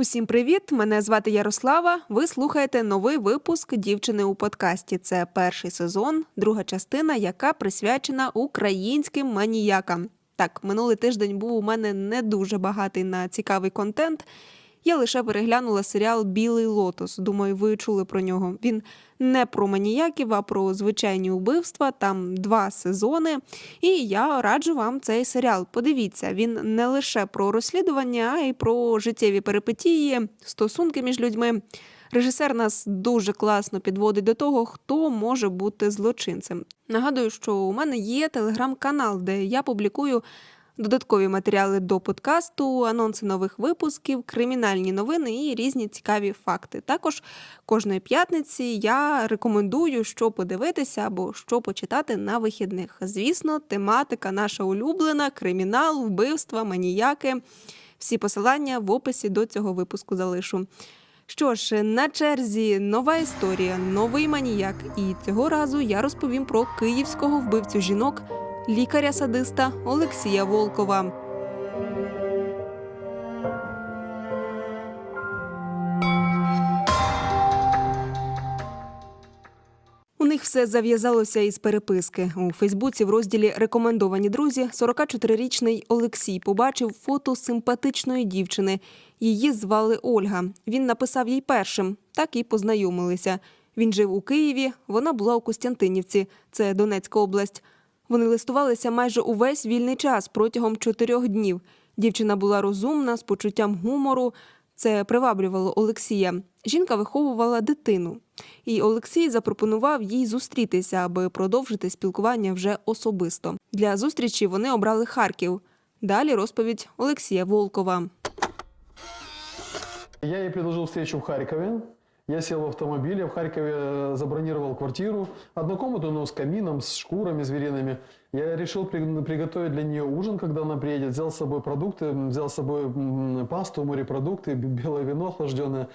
Усім привіт! Мене звати Ярослава. Ви слухаєте новий випуск дівчини у подкасті. Це перший сезон, друга частина, яка присвячена українським маніякам. Так, минулий тиждень був у мене не дуже багатий на цікавий контент. Я лише переглянула серіал Білий лотос. Думаю, ви чули про нього. Він не про маніяків, а про звичайні убивства. Там два сезони. І я раджу вам цей серіал. Подивіться, він не лише про розслідування, а й про життєві перипетії, стосунки між людьми. Режисер нас дуже класно підводить до того, хто може бути злочинцем. Нагадую, що у мене є телеграм-канал, де я публікую додаткові матеріали до подкасту, анонси нових випусків, кримінальні новини і різні цікаві факти. Також кожної п'ятниці я рекомендую, що подивитися або що почитати на вихідних. Звісно, тематика наша улюблена: кримінал, вбивства, маніяки. Всі посилання в описі до цього випуску залишу. Що ж, на черзі нова історія, новий маніяк. І цього разу я розповім про київського вбивцю жінок, лікаря-садиста Олексія Волкова. У них все зав'язалося із переписки. У Фейсбуці в розділі Рекомендовані друзі 44-річний Олексій побачив фото симпатичної дівчини. Її звали Ольга. Він написав їй першим, так і познайомилися. Він жив у Києві, вона була у Костянтинівці, це Донецька область. Вони листувалися майже увесь вільний час протягом чотирьох днів. Дівчина була розумна, з почуттям гумору. Це приваблювало Олексія. Жінка виховувала дитину, і Олексій запропонував їй зустрітися, аби продовжити спілкування вже особисто. Для зустрічі вони обрали Харків. Далі розповідь Олексія Волкова. Я ей предложил встречу в Харькове. Я сел в автомобиль, я в Харькове э, забронировал квартиру, одну комнату, но с камином, с шкурами звериными. Я решил при- приготовить для нее ужин, когда она приедет. Взял с собой продукты, взял с собой пасту, морепродукты, белое вино охлажденное.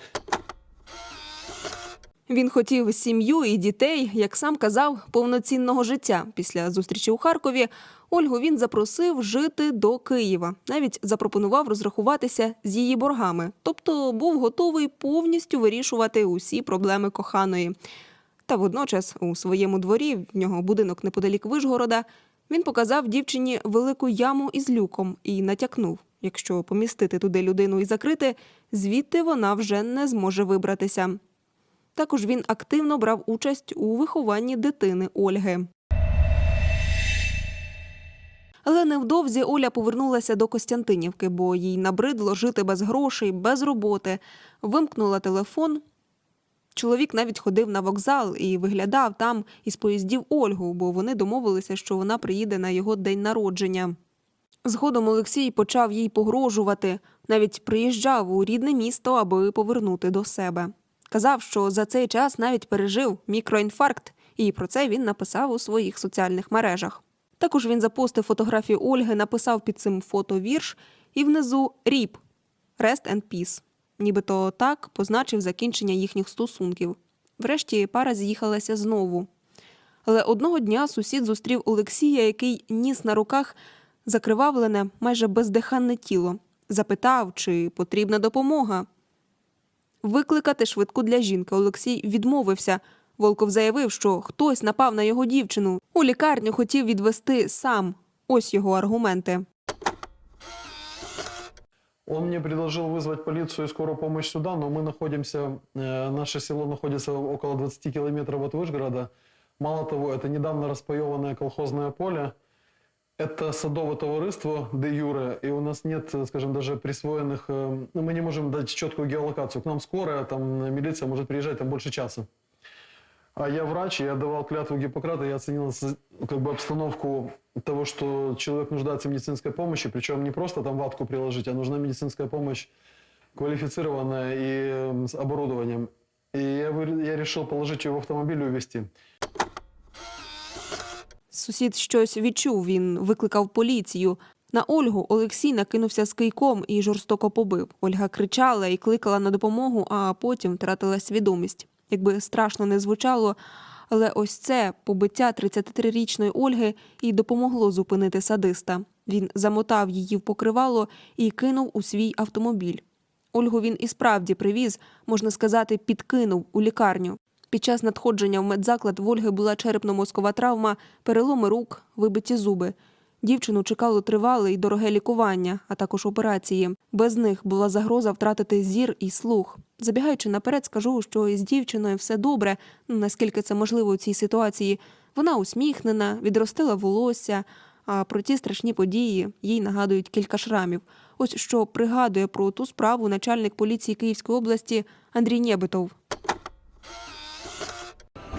Він хотів сім'ю і дітей, як сам казав, повноцінного життя. Після зустрічі у Харкові Ольгу він запросив жити до Києва. Навіть запропонував розрахуватися з її боргами, тобто був готовий повністю вирішувати усі проблеми коханої. Та водночас у своєму дворі, в нього будинок неподалік Вишгорода, він показав дівчині велику яму із люком і натякнув: якщо помістити туди людину і закрити, звідти вона вже не зможе вибратися. Також він активно брав участь у вихованні дитини Ольги. Але невдовзі Оля повернулася до Костянтинівки, бо їй набридло жити без грошей, без роботи. Вимкнула телефон. Чоловік навіть ходив на вокзал і виглядав там із поїздів Ольгу, бо вони домовилися, що вона приїде на його день народження. Згодом Олексій почав їй погрожувати, навіть приїжджав у рідне місто, аби повернути до себе. Казав, що за цей час навіть пережив мікроінфаркт, і про це він написав у своїх соціальних мережах. Також він запостив фотографію Ольги, написав під цим фото вірш і внизу ріп Rest and Peace. Нібито так позначив закінчення їхніх стосунків. Врешті пара з'їхалася знову. Але одного дня сусід зустрів Олексія, який ніс на руках закривавлене, майже бездиханне тіло. Запитав, чи потрібна допомога. Викликати швидку для жінки Олексій відмовився. Волков заявив, що хтось напав на його дівчину. У лікарню хотів відвести сам. Ось його аргументи. Он мне предложил вызвать полицию и скорую помощь сюда, но мы находимся, э, наше село находится около 20 километров от Вышгорода. Мало того, это недавно распаеванное колхозное поле. Это садовое товариство де юре, и у нас нет, скажем, даже присвоенных... э, ну, мы не можем дать четкую геолокацию. К нам скорая, там милиция может приезжать там больше часа. А я врач, я давал клятву Гиппократа, я оценил как бы обстановку того, что человек нуждается в медицинской помощи, причем не просто там ватку приложить, а нужна медицинская помощь квалифицированная и э, с оборудованием. И я, я решил положить ее в автомобиль и увезти. Сусід щось відчув, він викликав поліцію. На Ольгу Олексій накинувся з кийком і жорстоко побив. Ольга кричала і кликала на допомогу, а потім втратила свідомість. Якби страшно не звучало, але ось це побиття 33-річної Ольги і допомогло зупинити садиста. Він замотав її в покривало і кинув у свій автомобіль. Ольгу він і справді привіз, можна сказати, підкинув у лікарню. Під час надходження в медзаклад в Ольги була черепно-мозкова травма, переломи рук, вибиті зуби. Дівчину чекало тривале і дороге лікування, а також операції. Без них була загроза втратити зір і слух. Забігаючи наперед, скажу, що із дівчиною все добре, ну, наскільки це можливо у цій ситуації. Вона усміхнена, відростила волосся, а про ті страшні події їй нагадують кілька шрамів. Ось що пригадує про ту справу начальник поліції Київської області Андрій Нєбитов.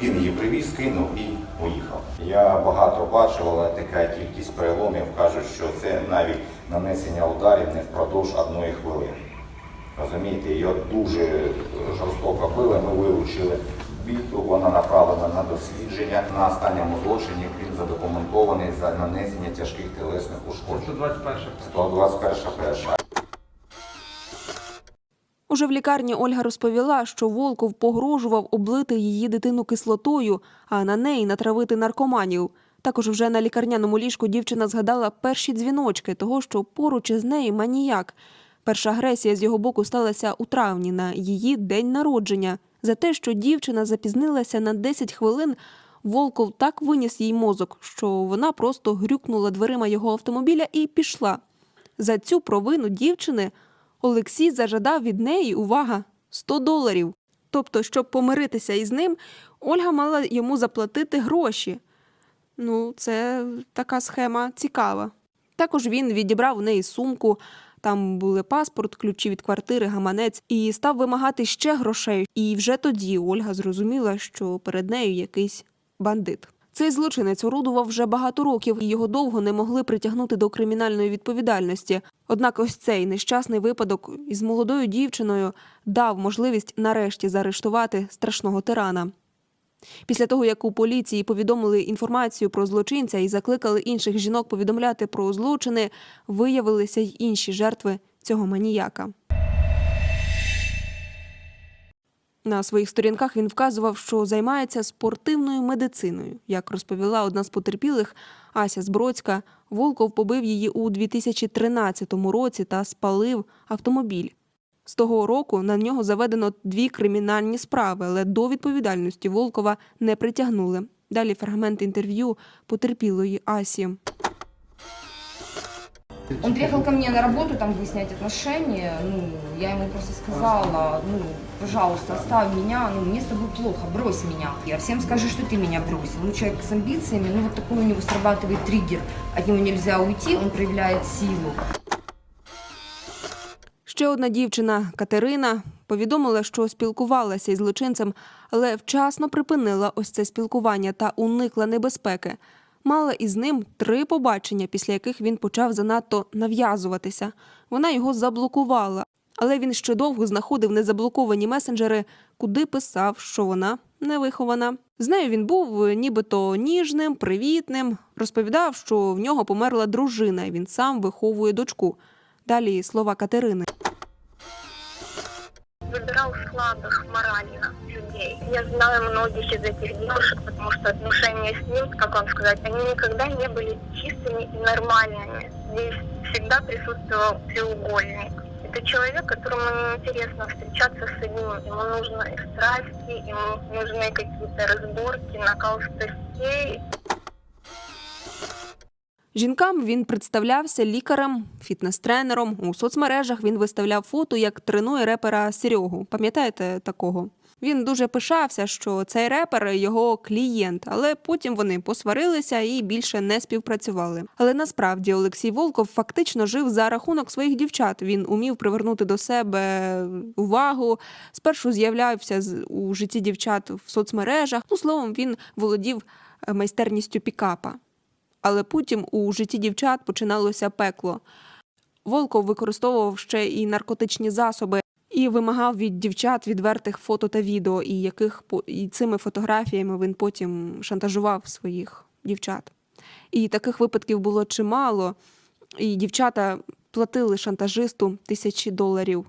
Він її привіз, кинув і поїхав. Я багато бачив, але така кількість переломів кажуть, що це навіть нанесення ударів не впродовж одної хвилини. Розумієте, його дуже е, жорстоко били, ми вилучили біту, вона направлена на дослідження. На останньому злочині він задокументований за нанесення тяжких тілесних ушкоджень. 121 перша. Уже в лікарні Ольга розповіла, що Волков погрожував облити її дитину кислотою, а на неї натравити наркоманів. Також вже на лікарняному ліжку дівчина згадала перші дзвіночки того, що поруч із нею маніяк. Перша агресія з його боку сталася у травні на її день народження. За те, що дівчина запізнилася на 10 хвилин, Волков так виніс їй мозок, що вона просто грюкнула дверима його автомобіля і пішла. За цю провину дівчини Олексій зажадав від неї, увага, 100 доларів. Тобто, щоб помиритися із ним, Ольга мала йому заплатити гроші. Ну, це така схема цікава. Також він відібрав у неї сумку, там були паспорт, ключі від квартири, гаманець, і став вимагати ще грошей. І вже тоді Ольга зрозуміла, що перед нею якийсь бандит. Цей злочинець орудував вже багато років, і його довго не могли притягнути до кримінальної відповідальності. Однак ось цей нещасний випадок із молодою дівчиною дав можливість нарешті заарештувати страшного тирана. Після того, як у поліції повідомили інформацію про злочинця і закликали інших жінок повідомляти про злочини, виявилися й інші жертви цього маніяка. На своїх сторінках він вказував, що займається спортивною медициною. Як розповіла одна з потерпілих Ася Збродська, Волков побив її у 2013 році та спалив автомобіль. З того року на нього заведено дві кримінальні справи, але до відповідальності Волкова не притягнули. Далі фрагмент інтерв'ю потерпілої Асі. Он приехал ко мне на работу, там выяснять отношения, ну, я ему просто сказала, ну, пожалуйста, оставь меня, ну, мне с тобой плохо, брось меня. Я всем скажу, что ты меня бросил. Ну, человек с амбициями, ну, вот такой у него срабатывает триггер, от него нельзя уйти, он проявляет силу. Ще одна дівчина Катерина повідомила, що спілкувалася із злочинцем, але вчасно припинила ось це спілкування та уникла небезпеки. Мала із ним три побачення, після яких він почав занадто нав'язуватися. Вона його заблокувала, але він ще довго знаходив незаблоковані месенджери, куди писав, що вона невихована. З нею він був нібито ніжним, привітним, розповідав, що в нього померла дружина, і він сам виховує дочку. Далі слова Катерини. выбирал слабых морально людей Я знаю многих из этих девушек, потому что отношения с ним, как вам сказать, они никогда не были чистыми и нормальными. Здесь всегда присутствовал треугольник. Это человек, которому неинтересно встречаться с одним. Ему нужны страсти, ему нужны какие-то разборки, накал страстей. Жінкам він представлявся лікарем, фітнес-тренером. У соцмережах він виставляв фото, як тренує репера Серегу. Пам'ятаєте такого? Він дуже пишався, що цей репер його клієнт, але потім вони посварилися і більше не співпрацювали. Але насправді Олексій Волков фактично жив за рахунок своїх дівчат. Він умів привернути до себе увагу. Спершу з'являвся у житті дівчат в соцмережах. Ну словом, він володів е, майстерністю пікапа. Але потім у житті дівчат починалося пекло. Волков використовував ще і наркотичні засоби і вимагав від дівчат відвертих фото та відео, і яких і цими фотографіями він потім шантажував своїх дівчат. І таких випадків було чимало. І дівчата платили шантажисту тисячі доларів.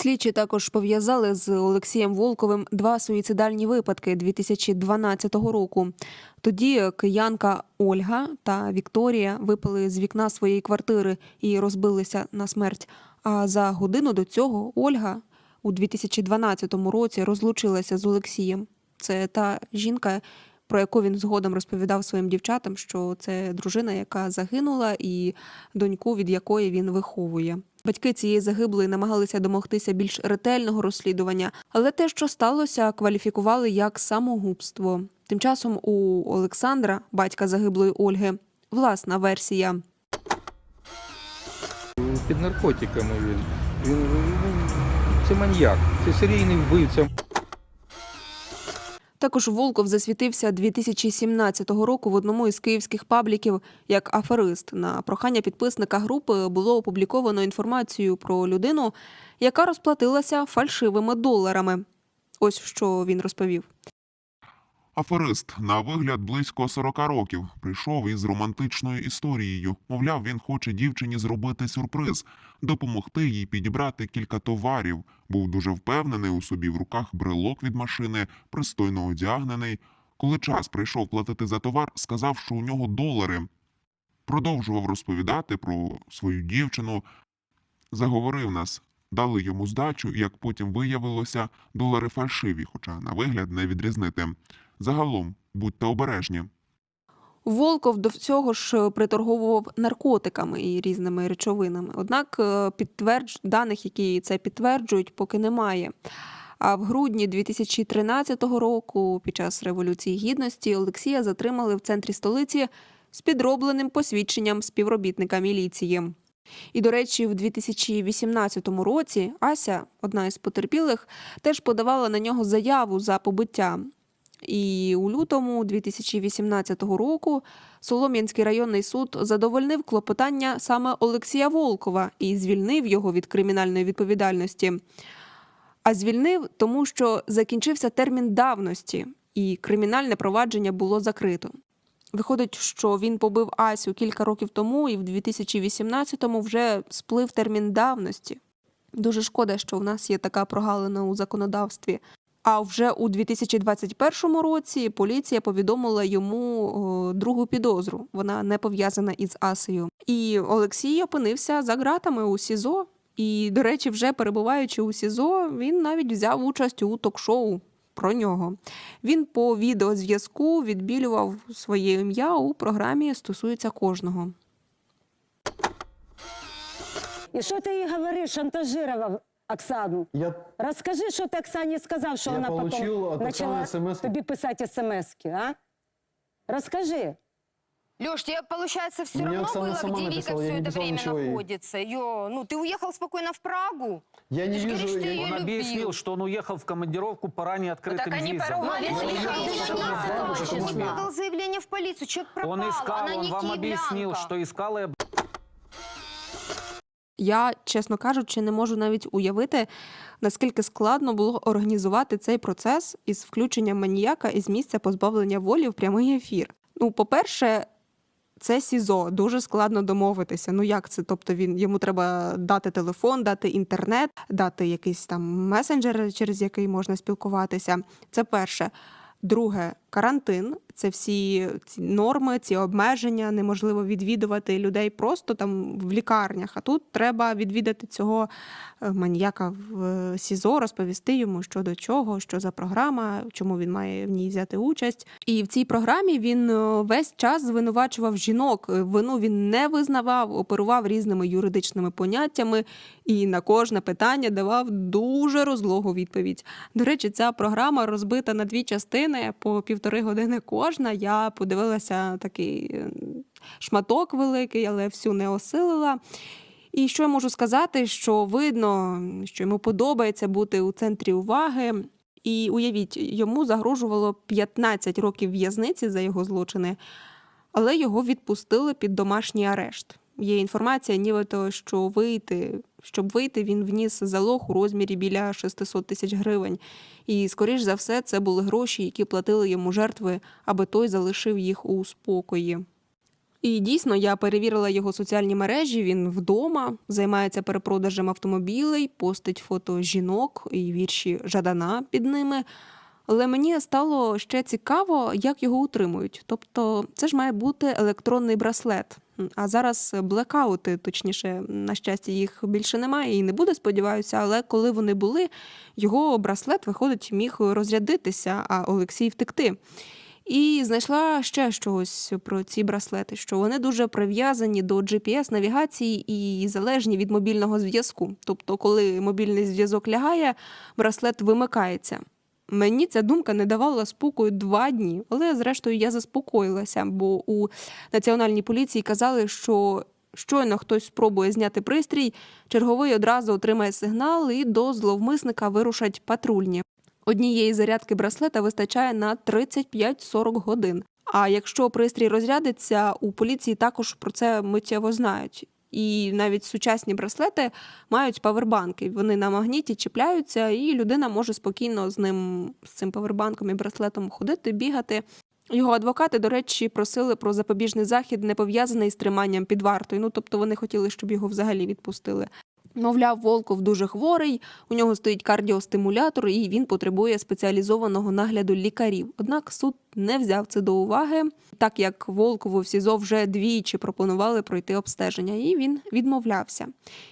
Слідчі також пов'язали з Олексієм Волковим два суїцидальні випадки 2012 року. Тоді киянка Ольга та Вікторія випали з вікна своєї квартири і розбилися на смерть. А за годину до цього Ольга у 2012 році розлучилася з Олексієм. Це та жінка, про яку він згодом розповідав своїм дівчатам, що це дружина, яка загинула, і доньку, від якої він виховує. Батьки цієї загиблої намагалися домогтися більш ретельного розслідування, але те, що сталося, кваліфікували як самогубство. Тим часом у Олександра, батька загиблої Ольги, власна версія. Під наркотиками він. Він він це маньяк, це серійний вбивця. Також Волков засвітився 2017 року в одному із київських пабліків як аферист. На прохання підписника групи було опубліковано інформацію про людину, яка розплатилася фальшивими доларами. Ось що він розповів. Аферист на вигляд близько 40 років прийшов із романтичною історією. Мовляв, він хоче дівчині зробити сюрприз, допомогти їй підібрати кілька товарів. Був дуже впевнений у собі в руках брелок від машини, пристойно одягнений. Коли час прийшов платити за товар, сказав, що у нього долари. Продовжував розповідати про свою дівчину. Заговорив нас. Дали йому здачу, як потім виявилося, долари фальшиві, хоча на вигляд не відрізнити. Загалом, будьте обережні. Волков до всього ж приторговував наркотиками і різними речовинами. Однак е, підтвердж... даних, які це підтверджують, поки немає. А в грудні 2013 року, під час Революції Гідності, Олексія затримали в центрі столиці з підробленим посвідченням співробітника міліції. І, до речі, в 2018 році Ася, одна із потерпілих, теж подавала на нього заяву за побиття. І у лютому 2018 року Солом'янський районний суд задовольнив клопотання саме Олексія Волкова і звільнив його від кримінальної відповідальності. А звільнив, тому що закінчився термін давності, і кримінальне провадження було закрито. Виходить, що він побив Асю кілька років тому, і в 2018-му вже сплив термін давності. Дуже шкода, що в нас є така прогалина у законодавстві. А вже у 2021 році поліція повідомила йому другу підозру. Вона не пов'язана із Асею. І Олексій опинився за ґратами у СІЗО. І, до речі, вже перебуваючи у СІЗО, він навіть взяв участь у ток-шоу про нього. Він по відеозв'язку відбілював своє ім'я у програмі Стосується кожного. І що ти їй говориш, шантажував Оксану? Я Розкажи, що ти Оксані сказав, що Я вона получил от потім Оксани почала SMS. тобі писати смс-ки, а? Розкажи. Леш, тебе, получается, все Мне равно Оксана было, сама где Вика написала, я все не это писал время ничего ей. находится. Ё, ну, ты уехал спокойно в Прагу. Я не Ты ж вижу... говоришь, ты я- её Он любил. объяснил, что он уехал в командировку по ранее Ну, так открытым они визам. поругались. Ну, Ты я не не знаю, подал потому что- подал заявление в полицию. Человек пропал, Он искал, она он не вам объяснил, киевлянка. что искал и Я, чесно кажучи, не можу навіть уявити, наскільки складно було організувати цей процес із включенням маніяка із місця позбавлення волі в прямий ефір. Ну, по-перше, це СІЗО, дуже складно домовитися. Ну як це? Тобто він йому треба дати телефон, дати інтернет, дати якийсь там месенджер, через який можна спілкуватися. Це перше. Друге, карантин це всі ці норми, ці обмеження, неможливо відвідувати людей просто там в лікарнях. А тут треба відвідати цього е, маніяка в е, СІЗО, розповісти йому, що до чого, що за програма, чому він має в ній взяти участь. І в цій програмі він е, весь час звинувачував жінок. Вину він не визнавав, оперував різними юридичними поняттями і на кожне питання давав дуже розлогу відповідь. До речі, ця програма розбита на дві частини по півтори години кожна. Я подивилася такий е, шматок великий, але всю не осилила. І що я можу сказати, що видно, що йому подобається бути у центрі уваги. І уявіть, йому загрожувало 15 років в'язниці за його злочини, але його відпустили під домашній арешт. Є інформація, нібито, що вийти, щоб вийти, він вніс залог у розмірі біля 600 тисяч гривень. І, скоріш за все, це були гроші, які платили йому жертви, аби той залишив їх у спокої. І дійсно я перевірила його соціальні мережі. Він вдома займається перепродажем автомобілей, постить фото жінок і вірші Жадана під ними. Але мені стало ще цікаво, як його утримують. Тобто, це ж має бути електронний браслет. А зараз блекаути, точніше, на щастя, їх більше немає і не буде, сподіваюся. Але коли вони були, його браслет, виходить, міг розрядитися, а Олексій втекти. І знайшла ще щось про ці браслети, що вони дуже прив'язані до GPS-навігації і залежні від мобільного зв'язку. Тобто, коли мобільний зв'язок лягає, браслет вимикається. Мені ця думка не давала спокою два дні, але зрештою я заспокоїлася, бо у національній поліції казали, що щойно хтось спробує зняти пристрій, черговий одразу отримає сигнал і до зловмисника вирушать патрульні. Однієї зарядки браслета вистачає на 35-40 годин. А якщо пристрій розрядиться, у поліції також про це миттєво знають. І навіть сучасні браслети мають павербанки. Вони на магніті чіпляються, і людина може спокійно з ним, з цим павербанком і браслетом ходити, бігати. Його адвокати, до речі, просили про запобіжний захід, не пов'язаний з триманням під вартою. Ну тобто вони хотіли, щоб його взагалі відпустили. Мовляв, Волков дуже хворий, у нього стоїть кардіостимулятор, і він потребує спеціалізованого нагляду лікарів. Однак суд не взяв це до уваги, так як Волкову в СІЗО вже двічі пропонували пройти обстеження, і він відмовлявся.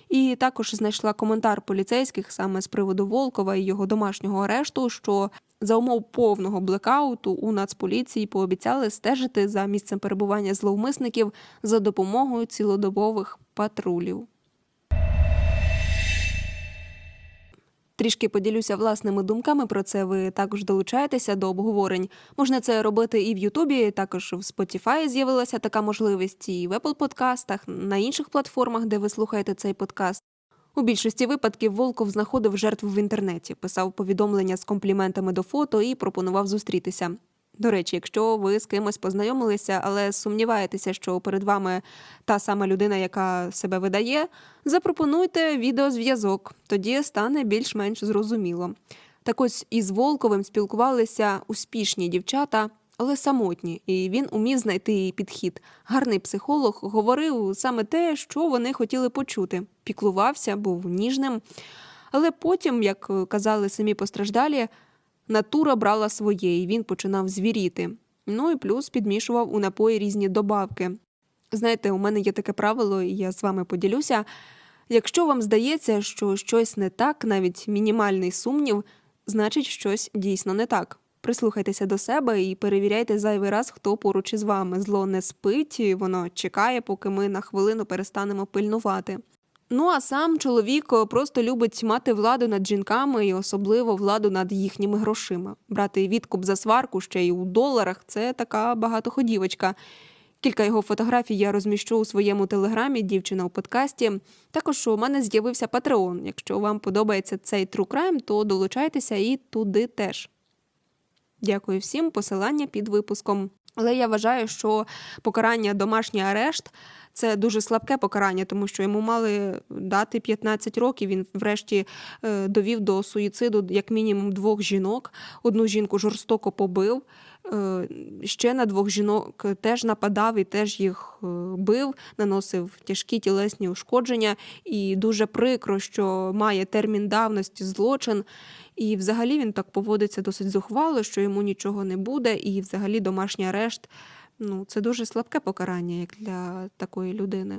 І також знайшла коментар поліцейських саме з приводу Волкова і його домашнього арешту, що за умов повного блекауту у Нацполіції пообіцяли стежити за місцем перебування зловмисників за допомогою цілодобових патрулів. Трішки поділюся власними думками про це. Ви також долучаєтеся до обговорень. Можна це робити і в Ютубі, також в Spotify з'явилася така можливість, і в Apple подкастах, на інших платформах, де ви слухаєте цей подкаст. У більшості випадків Волков знаходив жертву в інтернеті, писав повідомлення з компліментами до фото і пропонував зустрітися. До речі, якщо ви з кимось познайомилися, але сумніваєтеся, що перед вами та сама людина, яка себе видає, запропонуйте відеозв'язок, тоді стане більш-менш зрозуміло. Так ось із Волковим спілкувалися успішні дівчата, але самотні, і він умів знайти її підхід. Гарний психолог говорив саме те, що вони хотіли почути. Піклувався, був ніжним. Але потім, як казали самі постраждалі, натура брала своє, і він починав звіріти. Ну і плюс підмішував у напої різні добавки. Знаєте, у мене є таке правило, і я з вами поділюся. Якщо вам здається, що щось не так, навіть мінімальний сумнів, значить щось дійсно не так. Прислухайтеся до себе і перевіряйте зайвий раз, хто поруч із вами. Зло не спить, і воно чекає, поки ми на хвилину перестанемо пильнувати. Ну а сам чоловік е, просто любить мати владу над жінками і особливо владу над їхніми грошима. Брати відкуп за сварку ще й у доларах це така багатоходівочка. Кілька його фотографій я розміщу у своєму телеграмі Дівчина у подкасті. Також у мене з'явився Patreon. Якщо вам подобається цей True Crime, то долучайтеся і туди теж. Дякую всім. Посилання під випуском. Але я вважаю, що покарання домашній арешт це дуже слабке покарання, тому що йому мали дати 15 років. Він врешті е, довів до суїциду як мінімум двох жінок. Одну жінку жорстоко побив. е, Ще на двох жінок теж нападав і теж їх е, бив, наносив тяжкі тілесні ушкодження. І дуже прикро, що має термін давності злочин. І взагалі він так поводиться досить зухвало, що йому нічого не буде, і взагалі домашній арешт ну, це дуже слабке покарання, як для такої людини.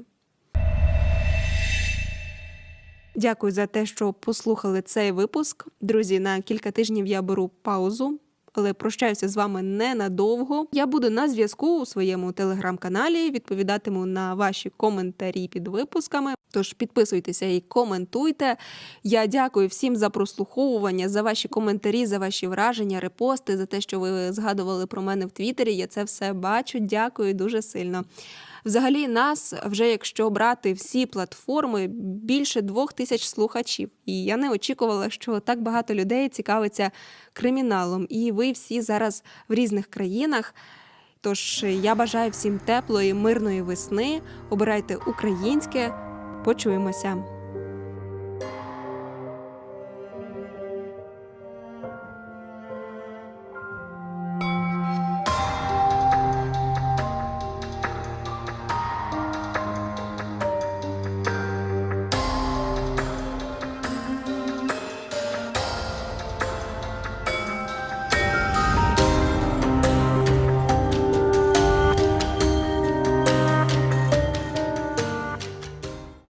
Дякую за те, що послухали цей випуск. Друзі, на кілька тижнів я беру паузу, але прощаюся з вами ненадовго. Я буду на зв'язку у своєму телеграм-каналі, відповідатиму на ваші коментарі під випусками. Тож підписуйтеся і коментуйте. Я дякую всім за прослуховування, за ваші коментарі, за ваші враження, репости, за те, що ви згадували про мене в Твіттері. Я це все бачу. Дякую дуже сильно. Взагалі, нас вже якщо брати всі платформи, більше двох тисяч слухачів. І я не очікувала, що так багато людей цікавиться криміналом. І ви всі зараз в різних країнах. Тож я бажаю всім теплої, мирної весни. Обирайте українське. Почуємося.